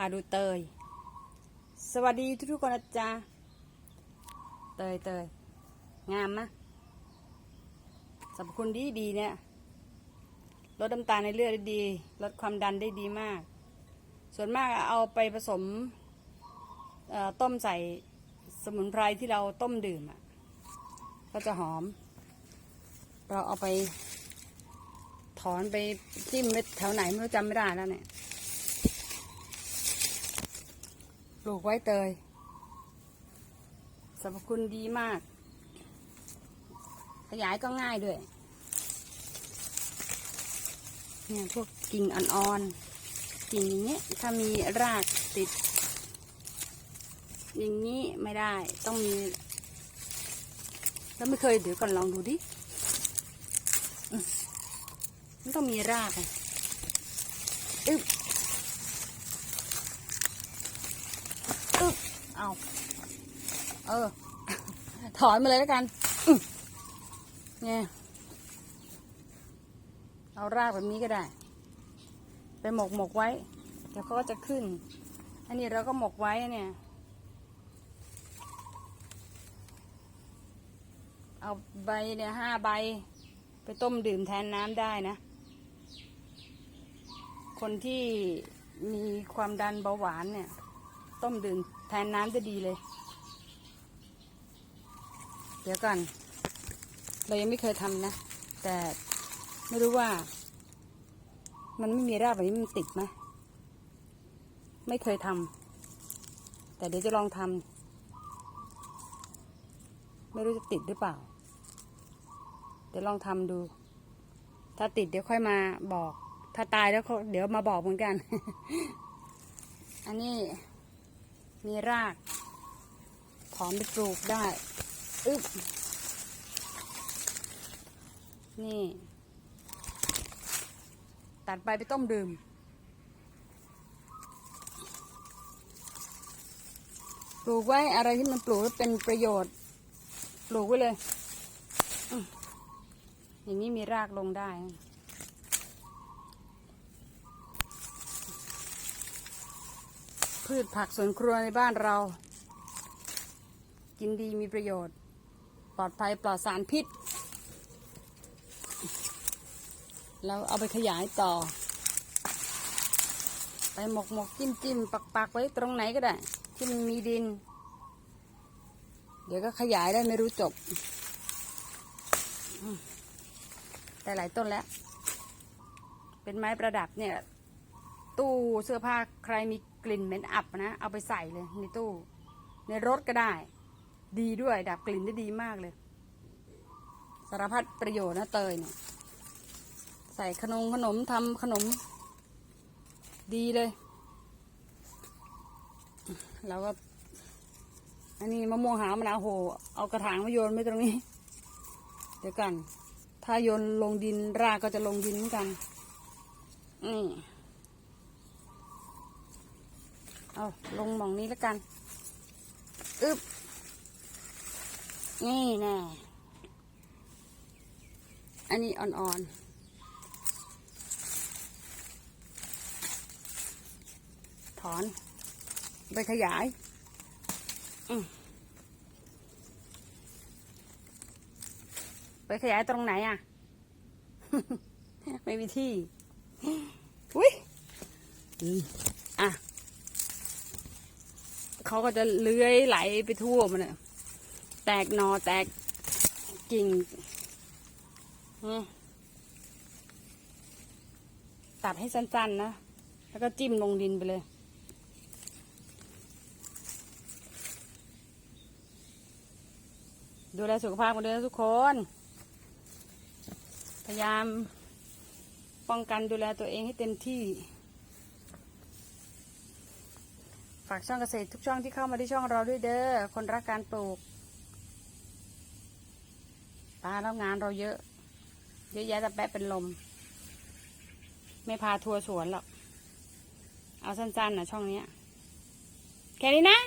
พาดูเตย สวัสดีทุกๆคนนะจ๊ะ เตยเตยงามนะสรรพคุณดีดีเนี่ย ลดน้ำตาลในเลือดได้ดี ลดความดันได้ดีมาก ส่วนมากเอาไปผสมต้มใส่สมุนไพรที่เราต้มดื่มอะ ก็จะหอม เราเอาไปถอนไปจิ้มไว้แถวไหนไม่รู้จำไม่ได้แล้วเนี่ย ป ลูกไว้เตยสรรพคุณดีมาก ขยายก็ง่ายด้วยเนี่ยพวกกิ่งอ่อนๆกิ่งอย่างเงี้ยถ้ามีรากติด อย่างนี้ไม่ได้ต้องมี แล้วไม่เคยเดี๋ยวก่อนลองดูดิมันต้องมีรากอะอึ๊บอึ๊บ เอา เออ ถอนมาเลยแล้วกันเนี่ยเอารากแบบนี้ก็ได้ ไปหมกหมกไว้เดี๋ยวเขาก็จะขึ้น อันนี้เราก็หมกไว้เนี่ยเอาใบเนี่ยห้าใบ ไปต้มดื่มแทนน้ำได้นะ คนที่มีความดันเบาหวานเนี่ย ต้มดื่มแทนน้ำจะดีเลย เดี๋ยวก่อน เรายังไม่เคยทำนะ แต่ไม่รู้ว่า มันไม่มีรากแบบนี้มันติดไหมไม่เคยทำแต่เดี๋ยวจะลองทำไม่รู้จะติดหรือเปล่า เดี๋ยวลองทำดู ถ้าติดเดี๋ยวค่อยมาบอก ถ้าตายแล้วเขาเดี๋ยวมาบอกเหมือนกัน อันนี้ มีราก ถอนไปปลูกได้ อึ๊บ นี่ ตัดใบไปต้มดื่ม ปลูกไว้อะไรที่มันปลูกแล้วเป็นประโยชน์ ปลูกไว้เลย อย่างนี้มีรากลงได้ พืชผักสวนครัวในบ้านเรา กินดีมีประโยชน์ ปลอดภัยปลอดสารพิษแล้วเอาไปขยายต่อ ไปหมกหมกจิ้มจิ้มปักปักไว้ตรงไหนก็ได้ ที่มันมีดิน เดี๋ยวก็ขยายได้ไม่รู้จบ แต่หลายต้นแล้ว เป็นไม้ประดับเนี่ย ตู้เสื้อผ้าใครมีกลิ่นเหม็นอับนะ เอาไปใส่เลยในตู้ ในรถก็ได้ ดีด้วยดับกลิ่นได้ดีมากเลย สารพัดประโยชน์นะเตยเนี่ย ใส่ขนมขนมทำขนม ดีเลย แล้วก็ อันนี้มะม่วงหาวมะนาวโห เอากระถางมาโยนไว้ตรงนี้ เดี๋ยวกัน ถ้าโยนลงดินรากก็จะลงดินเหมือนกันนี่ เอาลงหม่องนี้แล้วกัน อึบนี่แน่ อันนี้อ่อนๆถอน ไปขยายอืมไปขยายตรงไหนอะ ไม่มีที่ อุ้ยอืมอะ เขาก็จะเลื้อยไหลไปทั่วมันน่ะแตกหนอแตกกิ่งตัดให้สั้นๆนะ แล้วก็จิ้มลงดินไปเลย ดูแลสุขภาพกันด้วยนะทุกคน พยายามป้องกันดูแลตัวเองให้เต็มที่ ฝากช่องเกษตรทุกช่องที่เข้ามาที่ช่องเราด้วยเด้อ คนรักการปลูกตาแล้วงานเราเยอะ เยอะแยะจะแปะเป็นลม ไม่พาทัวร์สวนหรอก เอาสั้นๆนะช่องเนี้ย แค่นี้นะ